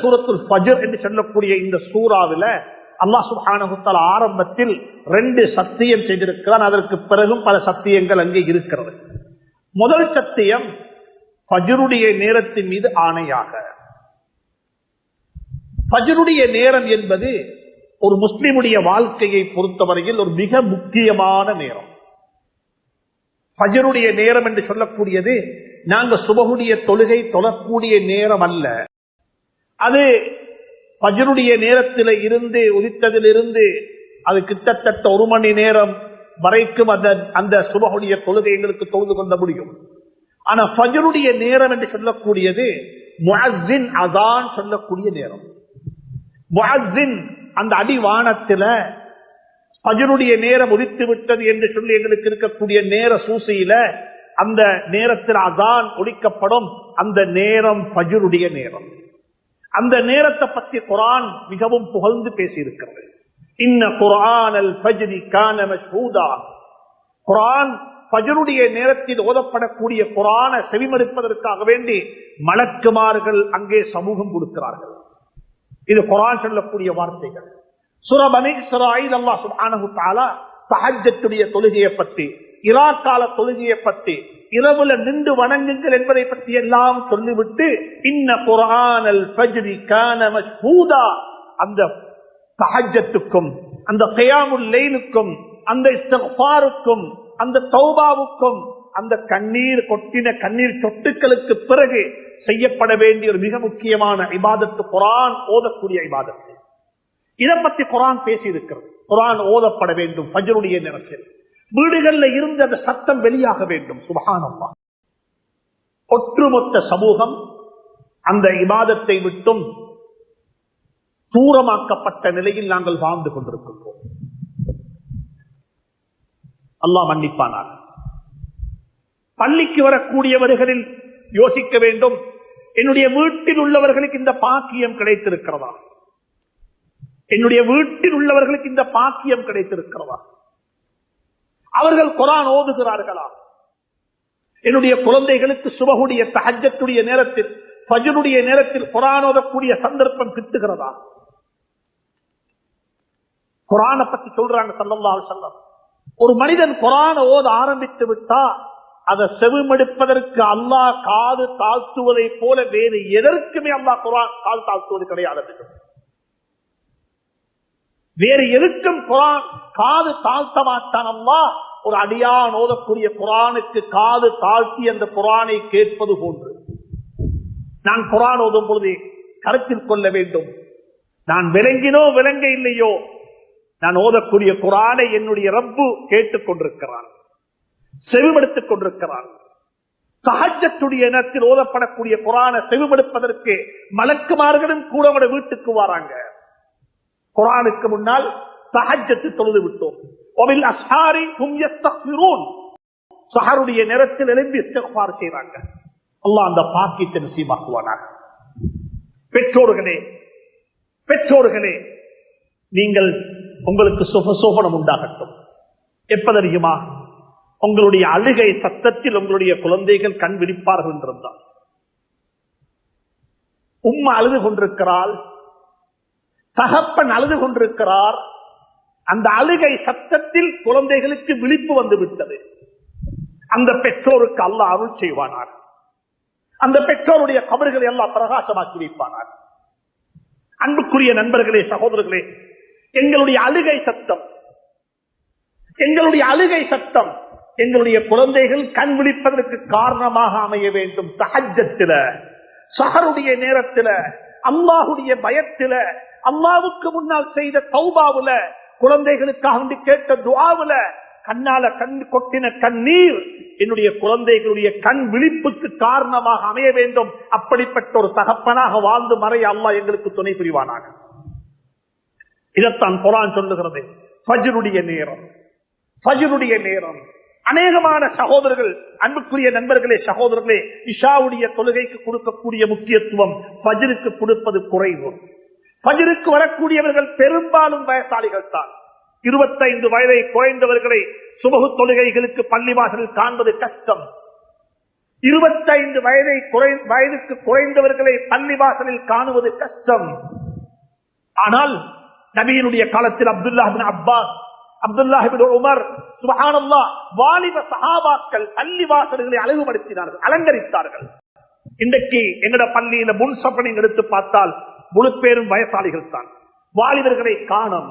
சூரத்துல் பஜர் என்று சொல்லக்கூடிய இந்த சூறாவில அல்லா சுப்ஹானஹு ஆரம்பத்தில் ரெண்டு சத்தியம் செய்திருக்கிறான். அதற்கு பிறகும் பல சத்தியங்கள் அங்கே இருக்கிறது. முதல் சத்தியம் பஜருடைய நேரத்தின் மீது ஆணையாக. பஜருடைய நேரம் என்பது ஒரு முஸ்லிமுடைய வாழ்க்கையை பொறுத்தவரையில் ஒரு மிக முக்கியமான நேரம். பஜருடைய நேரம் என்று சொல்லக்கூடியது நாங்க சுபகுடைய தொழுகை தொழக்கூடிய நேரம் அல்ல. அது பஜருடைய நேரத்தில் இருந்து உதித்ததிலிருந்து அது கிட்டத்தட்ட ஒரு மணி நேரம் வரைக்கும் அந்த அந்த சுபகுடைய தொழுகை எங்களுக்கு தொழுது கொள்ள முடியும். ஆனா ஃபஜருடைய நேரம் என்று சொல்லக்கூடியது முஅஸ்ஸின் அதான் சொல்லக்கூடிய நேரம். முஅஸ்ஸின் அந்த அடிவானத்தில் பஜருடைய நேரம் உதித்து விட்டது என்று சொல்லி எங்களுக்கு இருக்கக்கூடிய நேர சூசியில அந்த நேரத்தில் அதான் ஒழிக்கப்படும். அந்த நேரம் பஜருடைய நேரம். அந்த நேரத்தை பற்றி குரான் மிகவும் புகழ்ந்து பேசியிருக்கிறது. இன்ன குரான் அல் ஃபஜ்ரி கான குரான் பஜருடைய நேரத்தில் ஓதப்படக்கூடிய குரானை செவிமடுப்பதற்காக வேண்டி மலக்குமார்கள் அங்கே சமூகம் கொடுக்கிறார்கள். இது குரான் சொல்லக்கூடிய வார்த்தைகள். சுரபனி சுராயில் அல்லா சுப்ஹானஹு தஆலா தொழுகையை பற்றி இராக்கால தொழுகையை பற்றி இரவுல நின்று வணங்குங்கள் என்பதை பற்றி எல்லாம் சொல்லிவிட்டு இன்ன குரானல் பஜ்ரி கான அந்த தஹஜ்ஜத்துக்கும் அந்த கயாமுல் லைலுக்கும் அந்த இஸ்திக்ஃபாருக்கும் அந்த தௌபாவுக்கும் அந்த கண்ணீர் கொட்டின கண்ணீர் சொட்டுக்களுக்கு பிறகு செய்யப்பட வேண்டிய ஒரு மிக முக்கியமான இபாதத்து குரான் ஓதக்கூடிய இபாதத்து. இதை பத்தி குரான் பேசி இருக்கிறது குரான் ஓதப்பட வேண்டும் பஜருடைய நேரத்தில். வீடுகள்ல இருந்து அந்த சத்தம் வெளியாக வேண்டும். சுபகானம்மா ஒற்றுமொத்த சமூகம் அந்த இபாதத்தை விட்டும் தூரமாக்கப்பட்ட நிலையில் நாங்கள் வாழ்ந்து கொண்டிருக்கின்றோம். அல்லாஹ் மன்னிப்பானார். பள்ளிக்கு வரக்கூடியவர்களில் யோசிக்க வேண்டும். என்னுடைய வீட்டில் உள்ளவர்களுக்கு இந்த பாக்கியம் கிடைத்திருக்கிறதா? என்னுடைய வீட்டில் உள்ளவர்களுக்கு இந்த பாக்கியம் கிடைத்திருக்கிறதா? அவர்கள் குரான் ஓதுகிறார்களா? என்னுடைய குழந்தைகளுக்கு சுபகுடைய தஹஜத்துடைய நேரத்தில் பஜனுடைய நேரத்தில் குரான் ஓதக்கூடிய சந்தர்ப்பம் கிட்டுகிறதா? குரானை பத்தி சொல்றாங்க சல்லல்லா செல்லம் ஒரு மனிதன் குரான ஓத ஆரம்பித்து விட்டா அதை செவிமடுப்பதற்கு அல்லாஹ் காது தாழ்த்துவதை போல வேறு எதற்குமே அல்லாஹ் குரான் காது தாழ்த்துவது கிடையாது. வேறு எதுக்கும் குரான் காது தாழ்த்த மாட்டான் ஒரு அடியான் ஓதக்கூடிய குரானுக்கு காது தாழ்த்தி அந்த குரானை கேட்பது போன்று. நான் குரான் ஓதும் பொழுது கருத்தில் கொள்ள வேண்டும். நான் விளங்கினோ விளங்க இல்லையோ நான் ஓதக்கூடிய குரானை என்னுடைய ரப்பு கேட்டுக் கொண்டிருக்கிறான் செவிமடுத்துக் கொண்டிருக்கிறான் சகஜத்துடைய இனத்தில் ஓதப்படக்கூடிய குரானை செவிமடுப்பதற்கு மலக்குமார்களும் கூட வீட்டுக்கு வராங்க. குரானுக்கு முன்னால் சஹஜத்து தொழுது விட்டோம். ஒமில் சஹருடைய நேரத்தில் எழும்பி இஸ்திக்பார் செய்றாங்க அல்லாஹ் அந்த பாக்கியத்தை நசீபாக்குவானாக பெற்றோர்களே பெற்றோர்களே நீங்கள் உங்களுக்கு சுக சோபனம் உண்டாகட்டும். எப்ப தெரியுமா? உங்களுடைய அழுகை சத்தத்தில் உங்களுடைய குழந்தைகள் கண் விழிப்பார்கள் என்றிருந்தார் உம்மா அழுது கொண்டிருக்கிறாள் தகப்பன் அழுது கொண்டிருக்கிறார். அந்த அழுகை சத்தத்தில் குழந்தைகளுக்கு விழிப்பு வந்து விட்டது. அந்த பெற்றோருக்கு அல்ல அருள் செய்வானார். அந்த பெற்றோருடைய கபறுகளை எல்லாம் பிரகாசமாக்கி வைப்பானார். அன்புக்குரிய நண்பர்களே சகோதரர்களே எங்களுடைய அழுகை சத்தம் எங்களுடைய அழுகை சத்தம் எங்களுடைய குழந்தைகள் கண் விழிப்பதற்கு காரணமாக அமைய வேண்டும். சகஜத்தில சகருடைய நேரத்தில அல்லாஹுடைய பயத்தில அம்மாவுக்கு முன்னால் செய்த தௌபாவுல குழந்தைகளுக்காக கேட்ட துவாவுல கண்ணால கண் கொட்டின கண்ணீர் என்னுடைய குழந்தைகளுடைய கண் விழிப்புக்கு காரணமாக அமைய வேண்டும். அப்படிப்பட்ட ஒரு தகப்பனாக வாழ்ந்து மறைய அல்லாஹ் எங்களுக்கு துணை புரிவானாக. இதைத்தான் குரான் சொல்லுகிறது. ஃபஜ்ருடைய நேரம். ஃபஜ்ருடைய நேரம். அநேகமான சகோதரர்கள் அன்புக்குரிய நண்பர்களே சகோதரர்களே இஷாவுடைய தொழுகைக்கு கொடுக்கக்கூடிய முக்கியத்துவம் ஃபஜ்ருக்கு கொடுப்பது குறைவு. ஃபஜ்ருக்கு வரக்கூடியவர்கள் பெரும்பாலும் வயசாளிகள் தான் இருபத்தைந்து வயதை குறைந்தவர்களை சுபகு தொழுகைகளுக்கு பள்ளிவாசலில் காண்பது கஷ்டம். இருபத்தைந்து வயதை குறை வயதுக்கு குறைந்தவர்களை பள்ளிவாசலில் காணுவது கஷ்டம். ஆனால் நபியினுடைய காலத்தில் அப்துல்லாஹின் அப்பாஸ் அப்துல்லாஹிபின் உமர் சுபஹானல்லா வாலிப சஹாபாக்கள் பள்ளிவாசல்களை அழகுபடுத்தினார்கள் அலங்கரித்தார்கள். இன்றைக்கு எங்கட பள்ளியில முன் சப்பனை எடுத்து பார்த்தால் முழு பேரும் வயசாளிகள் தான் வாலிபர்களை காணும்.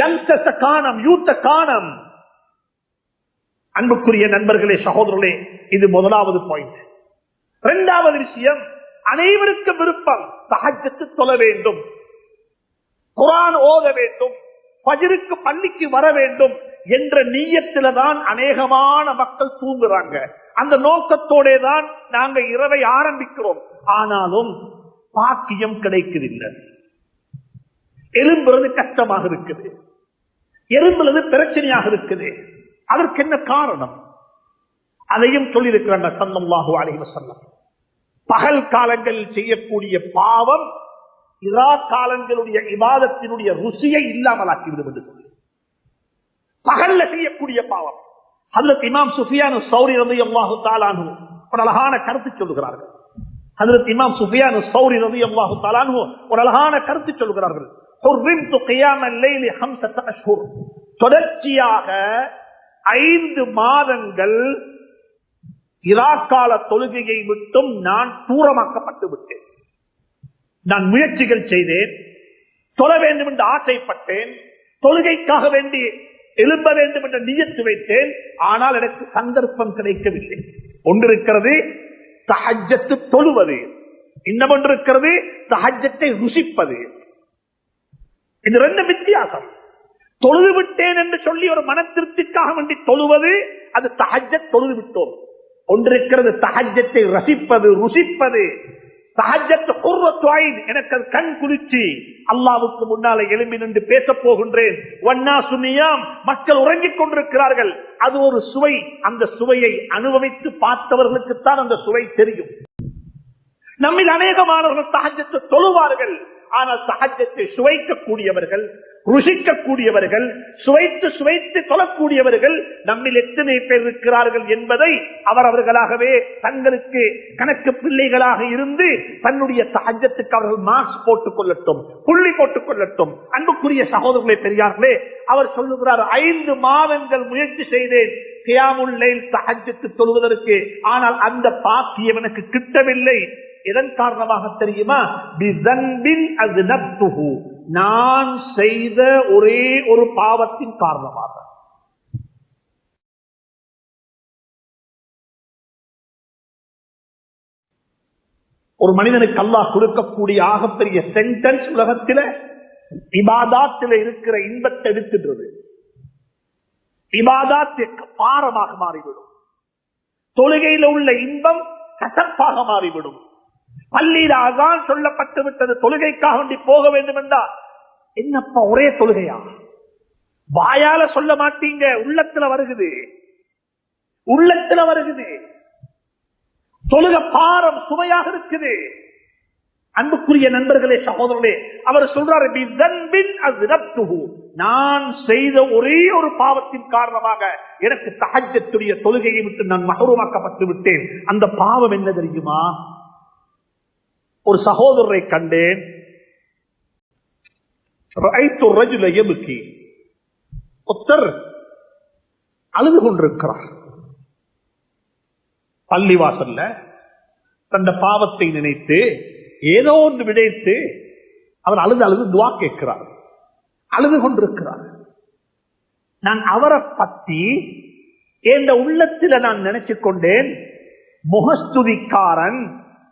யங்ஸ்டர்ஸ காணம் யூத்த காணம். அன்புக்குரிய நண்பர்களே சகோதரர்களே இது முதலாவது பாயிண்ட் இரண்டாவது விஷயம் அனைவருக்கும் விருப்பம் சகஜத்து சொல்ல வேண்டும். குரான் ஓத வேண்டும். பஜிருக்கு பள்ளிக்கு வர வேண்டும் என்ற நீயத்தில தான் அநேகமான மக்கள் தூங்குறாங்க. அந்த நோக்கத்தோட தான் நாங்க இரவை ஆரம்பிக்கிறோம். ஆனாலும் பாக்கியம் கிடைக்குதில்லை எலும்புறது கஷ்டமாக இருக்குது. எலும்புறது பிரச்சனையாக இருக்குது. அதற்கு என்ன காரணம்? அதையும் சொல்லியிருக்கிறாங்க சல்லல்லாஹு அலைஹி சொல்லம் பகல் காலங்களில் செய்யக்கூடிய பாவம் இரா காலங்களுடைய விவாதத்தினுடைய ருசியை இல்லாமலாக்கிவிடும் என்று சொல்லி. பகல்ல செய்யக்கூடிய பாவம். ஹதரத் இமாம் சுஃபியானு சௌரி ரவி அல்லாஹு தாலானு ஒரு அழகான கருத்து சொல்லுகிறார்கள். ஹதரத் இமாம் சுஃபியானு சௌரி ரவி அல்லாஹு தாலானு ஒரு அழகான கருத்து சொல்லுகிறார்கள். தொடர்ச்சியாக ஐந்து மாதங்கள் இராக்கால தொழுகையை விட்டும் நான் தூரமாக்கப்பட்டு விட்டேன். நான் முயற்சிகள் செய்தேன். தொழ வேண்டும் என்று ஆசைப்பட்டேன். தொழுகைக்காக வேண்டி எழுப்ப வேண்டும் என்ற நீயத்து வைத்தேன். ஆனால் எனக்கு சந்தர்ப்பம் கிடைக்கவில்லை. ஒன்றிருக்கிறது சஹஜத்து தொழுவது. இன்னும் ஒன்று இருக்கிறது சஹஜத்தை ருசிப்பது. இது ரெண்டு வித்தியாசம். தொழுது விட்டேன் என்று சொல்லி ஒரு மன திருப்திக்காக வேண்டி தொழுவது அது தஹஜ தொழுது விட்டோம். ஒன்றிருக்கிறது தஹஜத்தை ரசிப்பது ருசிப்பது. எனக்கு அது கண் குளிர்ச்சி. அல்லாவுக்கு முன்னால எழும்பி நின்று பேச போகின்றேன். மக்கள் உறங்கிக் கொண்டிருக்கிறார்கள். அது ஒரு சுவை. அந்த சுவையை அனுபவித்து பார்த்தவர்களுக்குத்தான் அந்த சுவை தெரியும். நம்மில் அநேகமானவர்கள் சகஜத்தை தொழுவார்கள். ஆனால் சகஜத்தை சுவைக்கக்கூடியவர்கள் ருசிக்கக்கூடியவர்கள் சுவைத்து சுவைத்து கொள்ளக்கூடியவர்கள் நம்மில் எத்தனை பேர் இருக்கிறார்கள் என்பதை அவரவர்களாகவே தங்களுக்கு கணக்கு பிள்ளைகளாக இருந்து தன்னுடைய சகஜத்துக்கு அவர்கள் மாஸ்க் போட்டுக் கொள்ளட்டும் புள்ளி போட்டுக் கொள்ளட்டும். அன்புக்குரிய சகோதரர்களை பெரியார்களே அவர் சொல்லுகிறார் ஐந்து மாதங்கள் முயற்சி செய்தேன் கியாமுல்லைல் சகஜத்து சொல்வதற்கு ஆனால் அந்த பாக்கியம் எனக்கு கிட்டவில்லை. எதன் காரணமாக தெரியுமா? நான் செய்த ஒரே ஒரு பாவத்தின் காரணமாக. ஒரு மனிதனுக்கு அல்லாஹ் கொடுக்கக்கூடிய ஆகப்பெரிய சென்டென்ஸ் உலகத்தில இபாதாத்தில இருக்கிற இன்பத்தை எடுத்துடுறது இபாதாத்திற்கு பாரமாக மாறிவிடும். தொழுகையில உள்ள இன்பம் கசப்பாக மாறிவிடும். பள்ளியில அதான் சொல்லப்பட்டு விட்டது. தொழுகைக்காக வேண்டி போக வேண்டும் என்றால் என்னப்பா ஒரே தொழுகையா? வாயால சொல்ல மாட்டீங்க. உள்ளத்துல வருகுது. உள்ளத்துல வருகுது. தொழுக பாரம் சுமையாக இருக்குது. அன்புக்குரிய நண்பர்களே சகோதரர்களே அவர் சொல்றாரு நான் செய்த ஒரே ஒரு பாவத்தின் காரணமாக எனக்கு தகஜத்துடைய தொழுகையை விட்டு நான் மகரூமாக்கப்பட்டு விட்டேன். அந்த பாவம் என்ன தெரியுமா? ஒரு சகோதரரை கண்டேன். ஒத்தர் அழுது கொண்டிருக்கிறார். பள்ளிவாசல்ல தந்த பாவத்தை நினைத்து ஏதோ ஒன்று விடைத்து அவர் அழுது அழுது துவா கேட்கிறார். அழுது கொண்டிருக்கிறார். நான் அவரை பத்தி என் உள்ளத்தில் நான் நினைச்சு கொண்டேன் முகஸ்துதிக்காரன்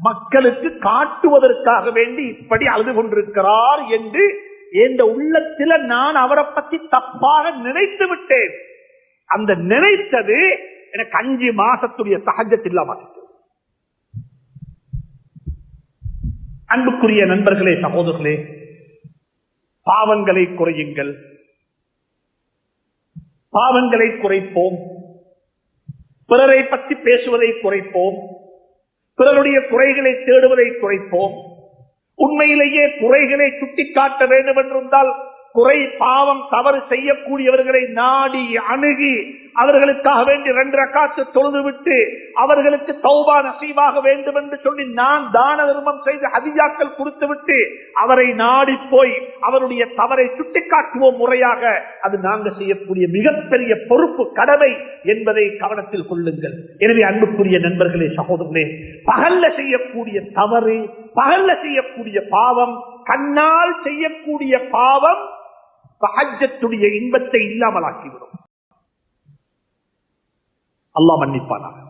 மக்களுக்கு காட்டுவதற்காக வேண்டி இப்படி அழுது கொண்டிருக்கிறார் என்று எந்த உள்ளத்தில் நான் அவரை பத்தி தப்பாக நினைத்து விட்டேன். அந்த நினைத்தது எனக்கு அஞ்சு மாசத்துடைய சகஜத்தில் அன்புக்குரிய நண்பர்களே சகோதரர்களே பாவங்களை குறையுங்கள். பாவங்களை குறைப்போம். பிறரை பற்றி பேசுவதை குறைப்போம். பிறருடைய குறைகளை தேடுவதை குறைப்போம். உண்மையிலேயே குறைகளை சுட்டிக்காட்ட வேண்டும் என்றிருந்தால் குறை பாவம் தவறு செய்யக்கூடியவர்களை நாடி அணுகி அவர்களுக்காக வேண்டி ரெண்டு காத்து தொழுது விட்டு அவர்களுக்கு தௌபா நசீவாக வேண்டும் என்று சொல்லி நான் தான தர்மம் செய்து அதிகாக்கள் கொடுத்து விட்டு அவரை நாடி போய் அவருடைய தவறை சுட்டிக்காட்டுவோம் முறையாக அது நாங்கள் செய்யக்கூடிய மிகப்பெரிய பொறுப்பு கடமை என்பதை கவனத்தில் கொள்ளுங்கள். எனவே அன்புக்குரிய நண்பர்களே சகோதரர்களே பகல்ல செய்யக்கூடிய தவறு பகல்ல செய்யக்கூடிய பாவம் கண்ணால் செய்யக்கூடிய பாவம் சஹஜத்துடைய இன்பத்தை இல்லாமலாக்கிவிடும். அல்லா மன்னிப்பானாக.